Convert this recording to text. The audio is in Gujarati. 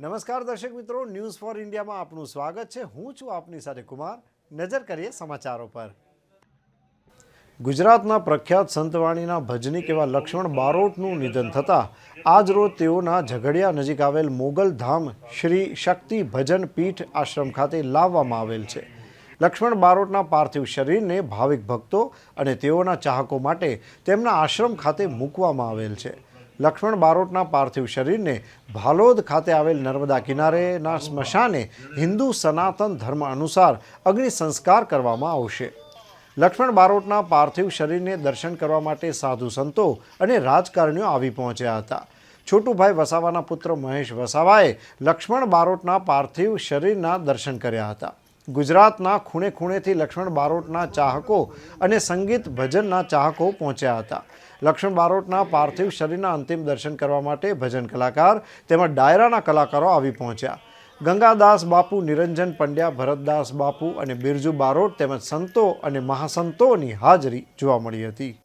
નમસ્કાર દર્શક મિત્રો ન્યૂઝ ફોર ઇન્ડિયામાં આપનું સ્વાગત છે. હું છું આપની સાથે કુમાર. નજર કરીએ સમાચારો પર. ગુજરાતના પ્રખ્યાત સંતવાણીના ભજનીક એવા લક્ષ્મણ બારોટનું નિધન થતાં આજરોજ તેઓના ઝઘડિયા નજીક આવેલ મોગલ ધામ શ્રી શક્તિ ભજન પીઠ આશ્રમ ખાતે લાવવામાં આવેલ છે. લક્ષ્મણ બારોટના પાર્થિવ શરીરને ભાવિક ભક્તો અને તેઓના ચાહકો માટે તેમના આશ્રમ ખાતે મૂકવામાં આવેલ છે. લક્ષ્મણ બારોટના પાર્થિવ શરીરને ભાલોદ ખાતે આવેલ નર્મદા કિનારેના સ્મશાને હિન્દુ સનાતન ધર્મ અનુસાર અગ્નિ સંસ્કાર કરવામાં આવશે. લક્ષ્મણ બારોટના પાર્થિવ શરીરને દર્શન કરવા માટે સાધુ સંતો અને રાજકારણીઓ આવી પહોંચ્યા હતા. છોટુભાઈ વસાવાના પુત્ર મહેશ વસાવાએ લક્ષ્મણ બારોટના પાર્થિવ શરીરના દર્શન કર્યા હતા. ગુજરાતના ખૂણે ખૂણેથી લક્ષ્મણ બારોટના ચાહકો અને સંગીત ભજનના ચાહકો પહોંચ્યા હતા. લક્ષ્મણ બારોટના પાર્થિવ શરીરના અંતિમ દર્શન કરવા માટે ભજન કલાકાર તેમજ ડાયરાના કલાકારો આવી પહોંચ્યા. ગંગાદાસ બાપુ, નિરંજન પંડ્યા, ભરતદાસ બાપુ અને બિરજુ બારોટ તેમજ સંતો અને મહાસંતોની હાજરી જોવા મળી હતી.